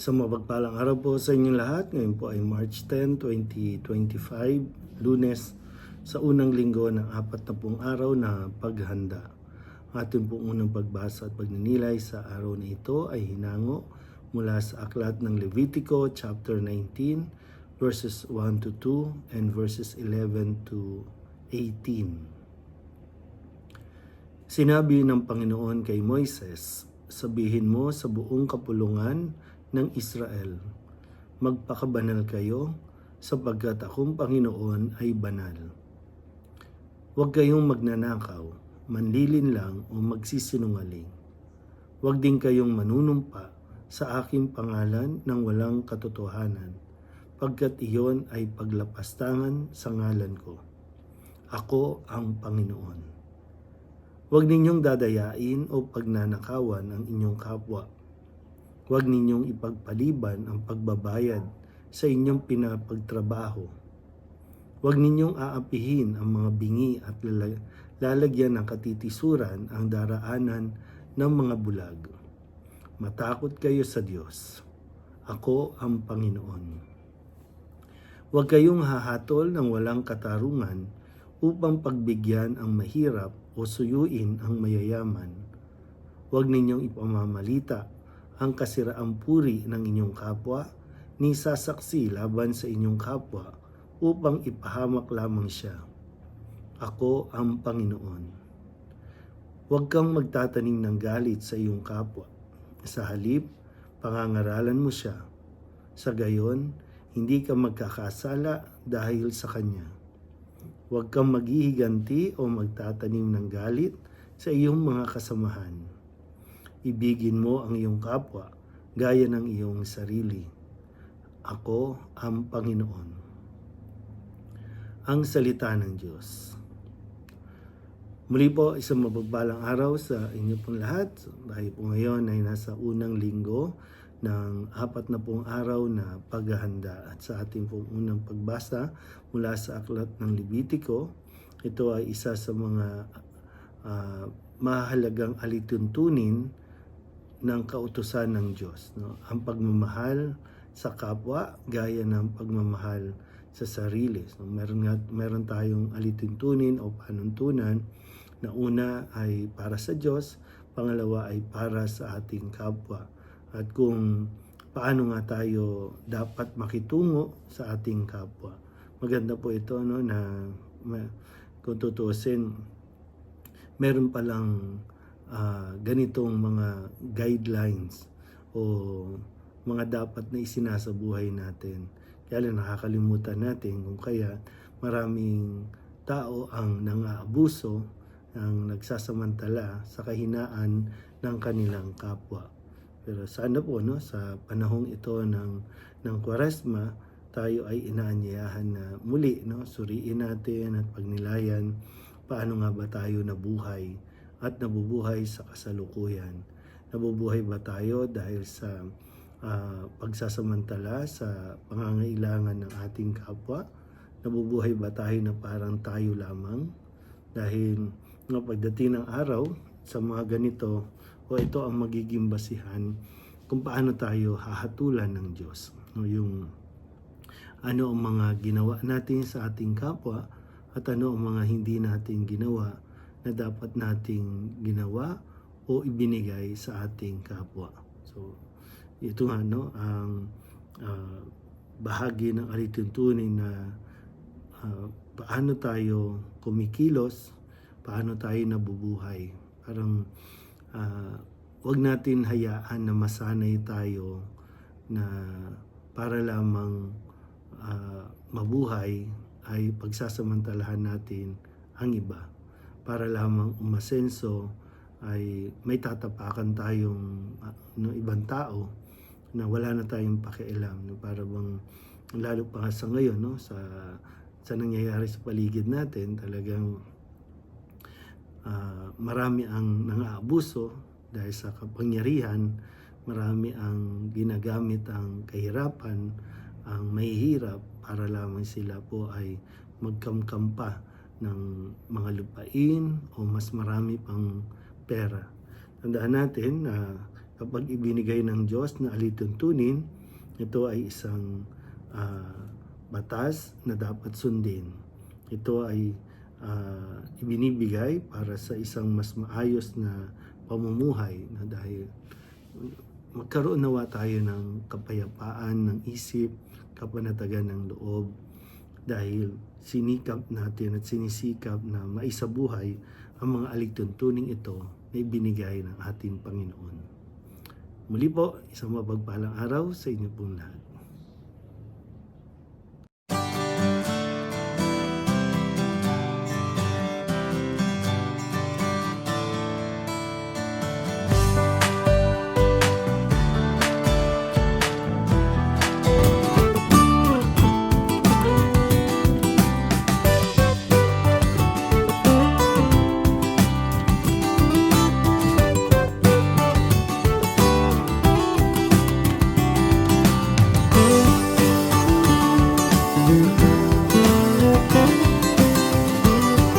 Sa mapagpalang araw po sa inyong lahat, ngayon po ay March 10, 2025, lunes, sa unang linggo ng apat na pong araw na paghanda. Ating pong unang pagbasa at pagninilay sa araw na ito ay hinango mula sa aklat ng Levitico chapter 19 verses 1 to 2 and verses 11 to 18. Sinabi ng Panginoon kay Moises, sabihin mo sa buong kapulungan ng Israel, magpakabanal kayo sapagkat akong Panginoon ay banal. Huwag kayong magnanakaw, manlilin lang o magsisinungaling. Huwag din kayong manunumpa sa aking pangalan ng walang katotohanan, pagkat iyon ay paglapastangan sa ngalan ko. Ako ang Panginoon. Huwag ninyong dadayain o pagnanakawan ang inyong kapwa. Huwag ninyong ipagpaliban ang pagbabayad sa inyong pinapagtrabaho. Huwag ninyong aapihin ang mga bingi at lala- lalagyan ng katitisuran ang daraanan ng mga bulag. Matakot kayo sa Diyos. Ako ang Panginoon. Huwag kayong hahatol ng walang katarungan upang pagbigyan ang mahirap o suyuin ang mayayaman. Huwag ninyong ipamamalita ang kasiraang puri ng inyong kapwa ni sasaksi laban sa inyong kapwa upang ipahamak lamang siya. Ako ang Panginoon. Huwag kang magtatanim ng galit sa iyong kapwa. Sa halip, pangangaralan mo siya. Sa gayon, hindi ka magkakasala dahil sa kanya. Huwag kang maghihiganti o magtatanim ng galit sa iyong mga kasamahan. Ibigin mo ang iyong kapwa gaya ng iyong sarili. Ako ang Panginoon. Ang salita ng Diyos. Muli po, isang mapagbalang araw sa inyo pong lahat. Dahil po ngayon ay nasa unang linggo ng apat na pong araw na paghahanda. At sa ating pong unang pagbasa mula sa aklat ng Libitiko, ito ay isa sa mga ah, mahalagang alituntunin ng kautusan ng Diyos. No? Ang pagmamahal sa kapwa gaya ng pagmamahal sa sarili. So, meron, nga, meron tayong alituntunin o panuntunan na una ay para sa Diyos, pangalawa ay para sa ating kapwa. At kung paano nga tayo dapat makitungo sa ating kapwa. Maganda po ito no na kung tutusin meron palang ah, ganitong mga guidelines o mga dapat na isinasabuhay natin. Kaya lang nakakalimutan natin kung kaya maraming tao ang nang-aabuso ang nagsasamantala sa kahinaan ng kanilang kapwa. Pero sana po no sa panahong ito ng ng Kwaresma tayo ay inaanyayahan na muli no suriin natin at pagnilayan paano nga ba tayo nabuhay at nabubuhay sa kasalukuyan. Nabubuhay ba tayo dahil sa ah, pagsasamantala sa pangangailangan ng ating kapwa? Nabubuhay ba tayo na parang tayo lamang? Dahil no, pagdating ng araw sa mga ganito, o ito ang magiging basihan kung paano tayo hahatulan ng Diyos. No, yung ano ang mga ginawa natin sa ating kapwa at ano ang mga hindi natin ginawa na dapat nating ginawa o ibinigay sa ating kapwa. So, ito nga no, ang ah, bahagi ng alituntunin na ah, paano tayo kumikilos, paano tayo nabubuhay. Parang ah, wag natin hayaan na masanay tayo na para lamang ah, mabuhay ay pagsasamantalahan natin ang iba. Para lamang umasenso ay may tatapakan tayong ah, no, ibang tao na wala na tayong pakialam. No? Para bang lalo pa sa ngayon no? sa, sa nangyayari sa paligid natin talagang ah, marami ang nang-aabuso dahil sa kapangyarihan, marami ang ginagamit ang kahirapan, ang mahihirap para lamang sila po ay magkamkam pa ng mga lupain o mas marami pang pera. Tandaan natin na kapag ibinigay ng Diyos na alituntunin, ito ay isang ah, batas na dapat sundin. Ito ay ah, ibinibigay para sa isang mas maayos na pamumuhay na dahil magkaroon nawa tayo ng kapayapaan ng isip, kapanatagan ng loob dahil sinikap natin at sinisikap na maisabuhay ang mga aligtuntuning ito na ibinigay ng ating Panginoon. Muli po, isang mapagpalang araw sa inyo pong lahat.